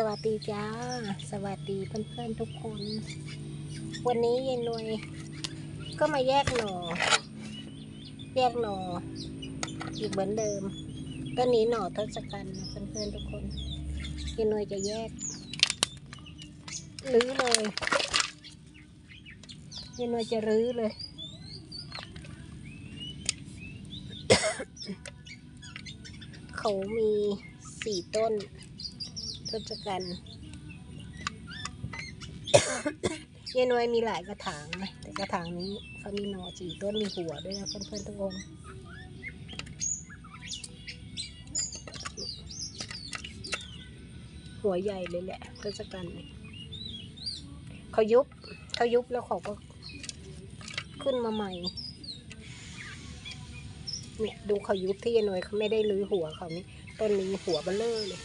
สวัสดีจ้า สวัสดีเพื่อนๆทุกคน วันนี้ยายนวย ก็มาแยกหน่อ แยกหน่อ อีกเหมือนเดิมต้นนี้หน่อทศกัณฐ์นะเพื่อนๆทุกคนยายนวยจะแยกรื้อเลยยายนวยจะรื้อเลยเขามีสี่ต้น ทศกัณฐ์ยายนวยมีหลายกระถางนะแต่กระถางนี้เขามีหน่อสี่ต้นมีหัวด้วยนะเพื่อนๆทุกคนหัวใหญ่เลยแหละเทศกัณฐ์เนี่ยเขายุบเขายุบแล้วเขาก็ขึ้นมาใหม่เนี่ยดูเขายุบที่ยายนวยเขาไม่ได้รื้อหัวเขานี่ต้นนี้หัวเบลเลอร์เลย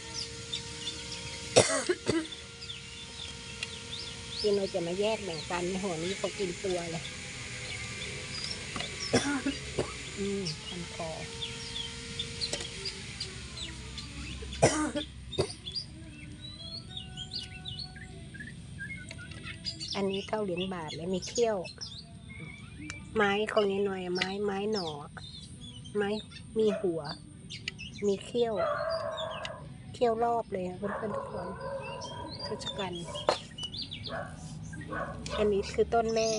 กินเราจะมาแยกแบ่งปันในหัวนี้เขากินตัวเลยอืมคันคออันนี้เข้าเหรียญบาทแล้วมีเขี้ยว ไม้ของนี้หน่อยไม้ไม้หน่อไม้มีหัว มีเขี้ยว เขี้ยวรอบเลยนะเพื่อนๆทุกคนทศกัณฐ์อันนี้คือต้นแม่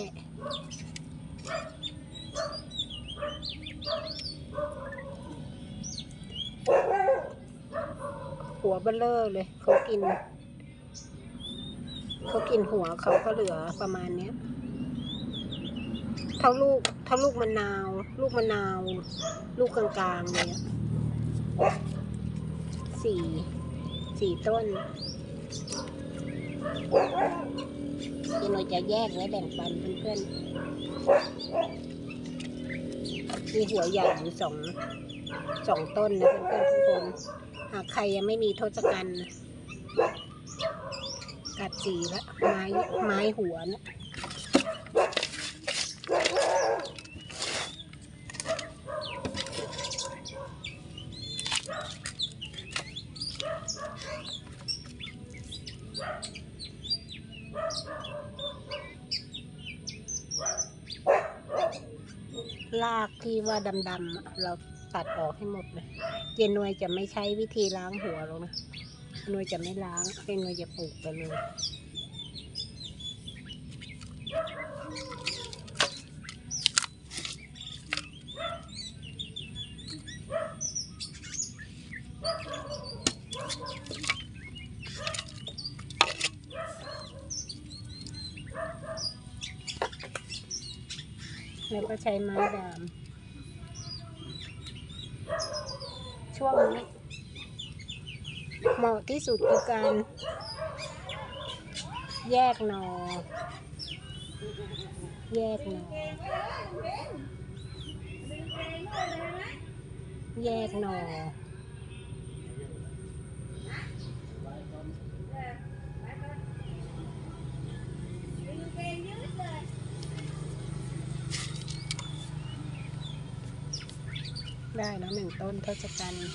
หัวเบลเลอร์เลย เขากิน เขากินหัวเขาก็เหลือประมาณเนี้ยเท่าลูกเท่าลูกมะนาว ลูกมะนาว ลูกกลางๆเลยอะ สี่สี่ต้นที่เราจะแยกไว้แบ่งปันเพื่อนๆ มีหัวใหญ่อยู่สองสองต้นนะเพื่อนๆทุกคนหากใครยังไม่มีทศกัณฐ์นกัดสีละไม้ไม้หัวนะ ลากที่ว่าดำๆเราตัดออกให้หมดเลยเจนวยจะไม่ใช้วิธีล้างหัวหรอกนะนวยจะไม่ล้างเจนวยจะปลูกไปเลย แล้วก็ใช้ไม้ดาม ช่วงนี้เหมาะที่สุดคือการ แยกหนอ แยกหนอ แยกหนอ ได้แล้วหนึ่งต้นทศกัณฐ์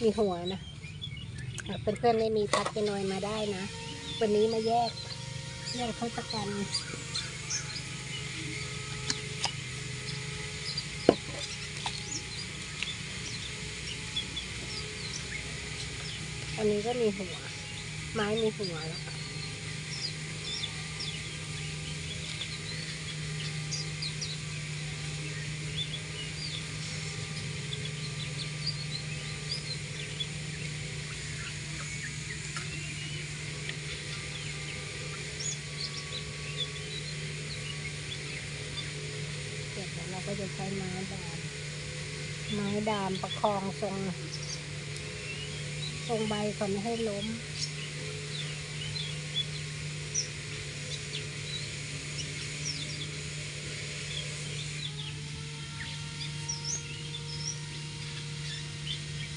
มีหัวนะเพื่อนๆไม่มีทักไปหน่อยมาได้นะ วันนี้มาแยกแยกทศกัณฐ์อันนี้ก็มีหัว ไม้มีหัวแล้ว เสร็จแล้วเราก็จะใช้ ไม้ดาม ไม้ดามประคองทรง ทรงใบก่อนไม่ให้ล้ม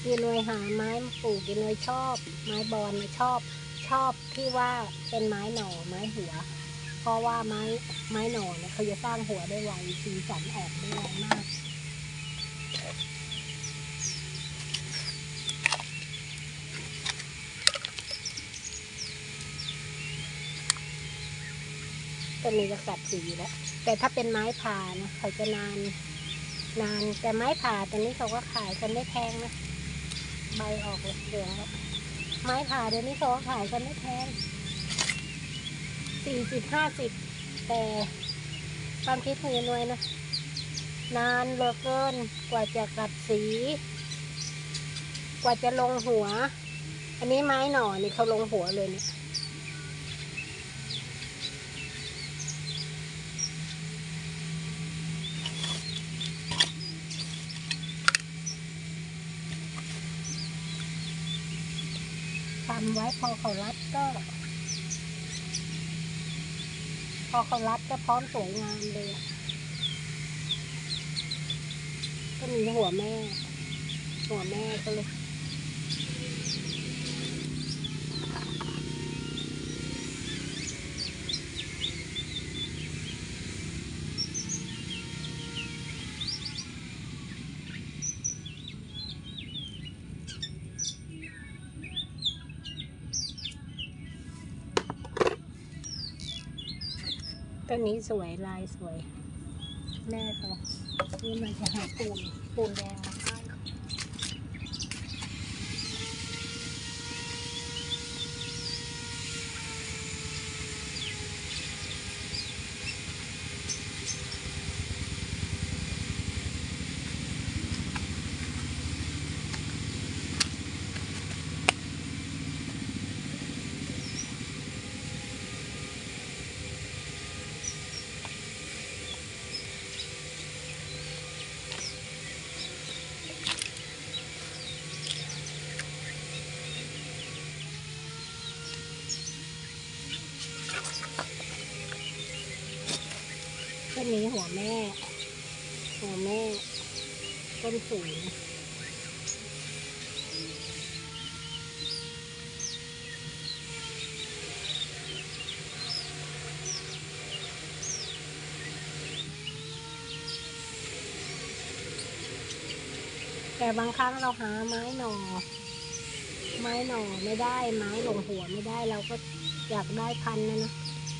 ยีนวยหาไม้มาปลูกยีนวยชอบ ไม้บอลชอบ ชอบที่ว่าเป็นไม้หน่อไม้หัว เพราะว่าไม้ไม้หนอนเนี่ยเขาจะสร้างหัวได้ไวสีสันออกได้ไวมากต้นนี้จะสับสีแล้ว แต่ถ้าเป็นไม้ผ่านะเขาจะนานนานแต่ไม้ผ่าตอนนี้เขาก็ขายกันไม่แพงนะใบออกเหลืองแล้วไม้ผ่าเดี๋ยวนี้เขาก็ขายกันไม่แพง สี่สิบห้าสิบแต่ความคิดของยายนวยนะ นานเหลือเกินกว่าจะกัดสี กว่าจะลงหัว อันนี้ไม้หน่อนี่เขาลงหัวเลยเนี่ยทำไว้พอเขารัดก็ พอเขารัดก็พร้อมสวยงามเลย ก็มีหัวแม่ หัวแม่ก็เลย ต้นนี้สวยลายสวย แม่เขานี่มันจะหาปูนปูนแดง ต้นนี้หัวแม่ หัวแม่ ต้นสูงแต่บางครั้งเราหาไม้หน่อไม้หน่อไม่ได้ ไม้หลงหัวไม่ได้ เราก็อยากได้พันนะนะ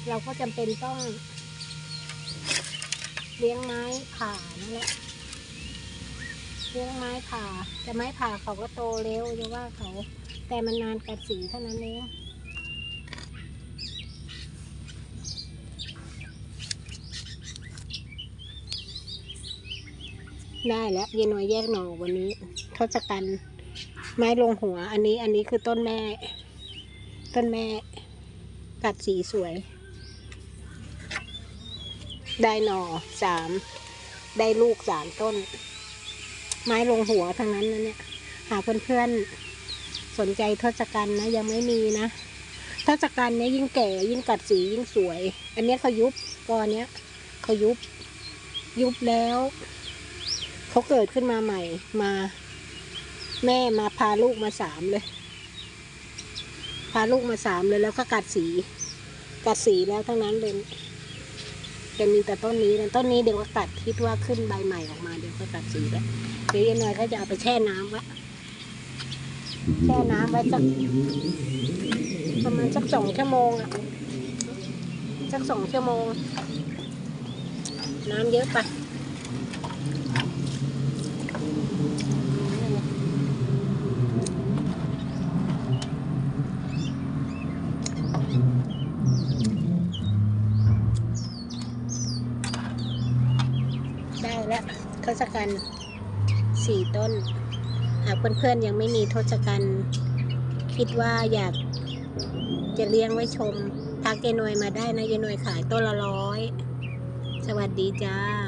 เราก็จำเป็นต้อง เลี้ยงไม้ผ่านั่นแหละเลี้ยงไม้ผ่าแต่ไม้ผ่าเขาก็โตเร็วจะว่าเขา แต่มันนานกัดสีเท่านั้นเองได้แล้วเย็นหน่อยแยกหน่อวันนี้ทศกัณฐ์ไม้ลงหัว อันนี้อันนี้คือต้นแม่ ต้นแม่ กัดสีสวย ได้หน่อสาม ได้ลูกสามต้น ไม้ลงหัวทั้งนั้นนะเนี่ย หาเพื่อนๆ สนใจทศกัณฐ์นะ ยังไม่มีนะทศกัณฐ์เนี่ยยิ่งแก่ยิ่งกัดสียิ่งสวย อันนี้เขายุบกอเนี้ยเขายุบ ยุบแล้วเขาเกิดขึ้นมาใหม่ มา แม่มาพาลูกมาสามเลย พาลูกมาสามเลยแล้วก็กัดสี กัดสีแล้วทั้งนั้นเลย จะมีแต่ต้นนี้นะต้นนี้เดี๋ยวก็ตัดคิดว่าขึ้นใบใหม่ออกมาเดี๋ยวก็ตัดสีแล้วเดี๋ยวยังหน่อยก็จะเอาไปแช่น้ำไว้แช่น้ำไว้สักประมาณสักสองชั่วโมงอะสักสองชั่วโมง น้ำเยอะไปได้แล้ว ทศกัณฐ์สี่ต้น หากเพื่อนๆยังไม่มีทศกัณฐ์คิดว่าอยากจะเลี้ยงไว้ชม ทักเยนวยมาได้นะเยนวยขายต้นละร้อย สวัสดีจ้า